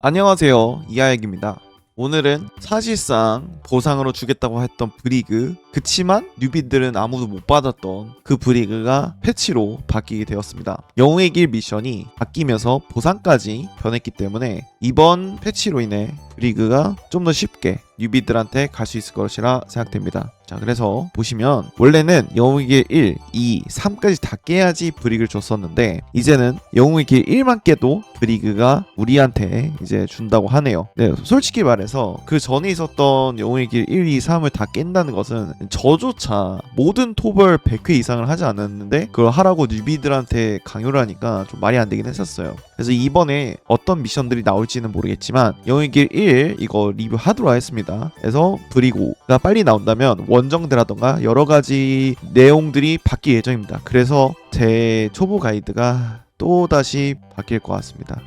안녕하세요. 이하혁입니다. 오늘은 사실상 보상으로 주겠다고 했던 브리그 그치만 뉴비들은 아무도 못 받았던 그 브리그가 패치로 바뀌게 되었습니다. 영웅의 길 미션이 바뀌면서 보상까지 변했기 때문에 이번 패치로 인해 브리그가 좀 더 쉽게 뉴비들한테 갈 수 있을 것이라 생각됩니다 자 그래서 보시면 원래는 영웅의 길 1, 2, 3까지 다 깨야지 브리그를 줬었는데 이제는 영웅의 길 1만 깨도 브리그가 우리한테 이제 준다고 하네요. 네 솔직히 말해서 그 전에 있었던 영웅의 길 1, 2, 3을 다 깬다는 것은 저조차 모든 토벌 100회 이상을 하지 않았는데 그걸 하라고 뉴비들한테 강요를 하니까 좀 말이 안 되긴 했었어요. 그래서 이번에 어떤 미션들이 나올지는 모르겠지만 영웅의 길 1 이거 리뷰하도록 하겠습니다. 그래서 브리고 가 빨리 나온다면 원정대라던가 여러 가지 내용들이 바뀔 예정입니다. 그래서 제 초보 가이드가 또 다시 바뀔 것 같습니다.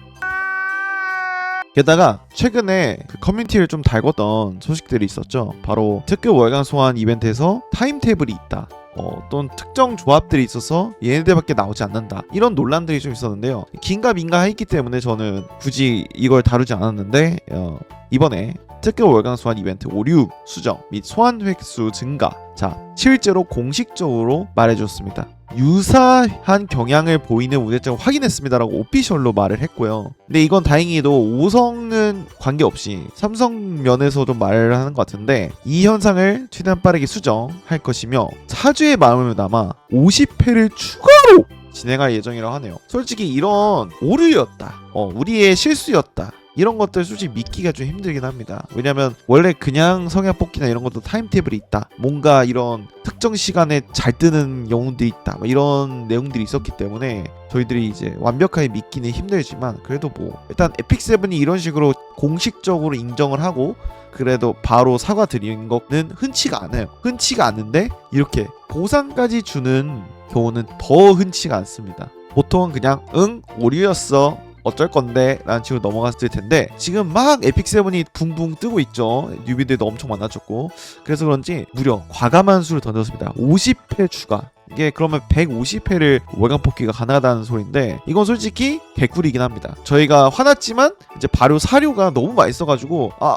게다가 최근에 그 커뮤니티를 좀 달궜던 소식들이 있었죠. 바로 특급 월간 소환 이벤트에서 타임테이블이 있다. 어, 어떤 특정 조합들이 있어서 얘네들밖에 나오지 않는다 이런 논란들이 좀 있었는데요 긴가 민가 했기 때문에 저는 굳이 이걸 다루지 않았는데 어, 이번에 특급 월간 소환 이벤트 오류 수정 및 소환 획수 증가 자 실제로 공식적으로 말해줬습니다 유사한 경향을 보이는 우대점을 확인했습니다라고 오피셜로 말을 했고요. 근데 이건 다행히도 5성은 관계없이 삼성 면에서 좀 말을 하는 것 같은데 이 현상을 최대한 빠르게 수정할 것이며 사주의 마음을 담아 50회를 추가로 진행할 예정이라고 하네요. 솔직히 이런 오류였다. 어, 우리의 실수였다. 이런 것들 솔직히 믿기가 좀 힘들긴 합니다. 왜냐면 원래 그냥 성향 뽑기나 이런 것도 타임테이블이 있다. 뭔가 이런 특정 시간에 잘 뜨는 영웅들이 있다. 뭐 이런 내용들이 있었기 때문에 저희들이 이제 완벽하게 믿기는 힘들지만 그래도 뭐 일단 에픽 세븐이 이런 식으로 공식적으로 인정을 하고 그래도 바로 사과드린 거는 흔치가 않아요. 흔치가 않은데 이렇게 보상까지 주는 경우는 더 흔치가 않습니다. 보통은 그냥 응 오류였어 어쩔 건데? 라는 식으로 넘어갔을 텐데 지금 막 에픽 세븐이 붕붕 뜨고 있죠. 뉴비들도 엄청 많아졌고. 그래서 그런지 무려 과감한 수를 던졌습니다. 50회 추가 이게 그러면 150회를 월간 뽑기가 가능하다는 소리인데 이건 솔직히 개꿀이긴 합니다 저희가 화났지만 이제 발효 사료가 너무 맛있어가지고 아,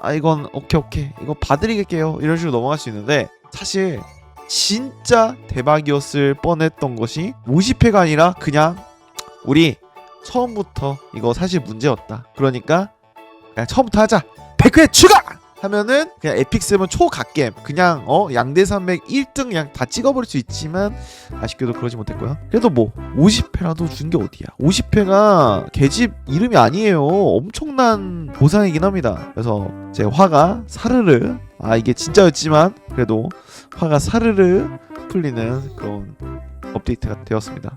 아 이건 오케이 오케이 이거 봐드리겠게요 이런 식으로 넘어갈 수 있는데 사실 진짜 대박이었을 뻔했던 것이 50회가 아니라 그냥 우리 처음부터 이거 사실 문제였다. 그러니까 그냥 처음부터 하자. 100회 추가! 하면은 그냥 에픽 세븐 초갓겜. 그냥 어 양대 산맥 1등 그냥 다 찍어버릴 수 있지만 아쉽게도 그러지 못했고요. 그래도 뭐 50회라도 준 게 어디야? 50회가 계집 이름이 아니에요. 엄청난 보상이긴 합니다. 그래서 제 화가 사르르 아 이게 진짜였지만 그래도 화가 사르르 풀리는 그런 업데이트가 되었습니다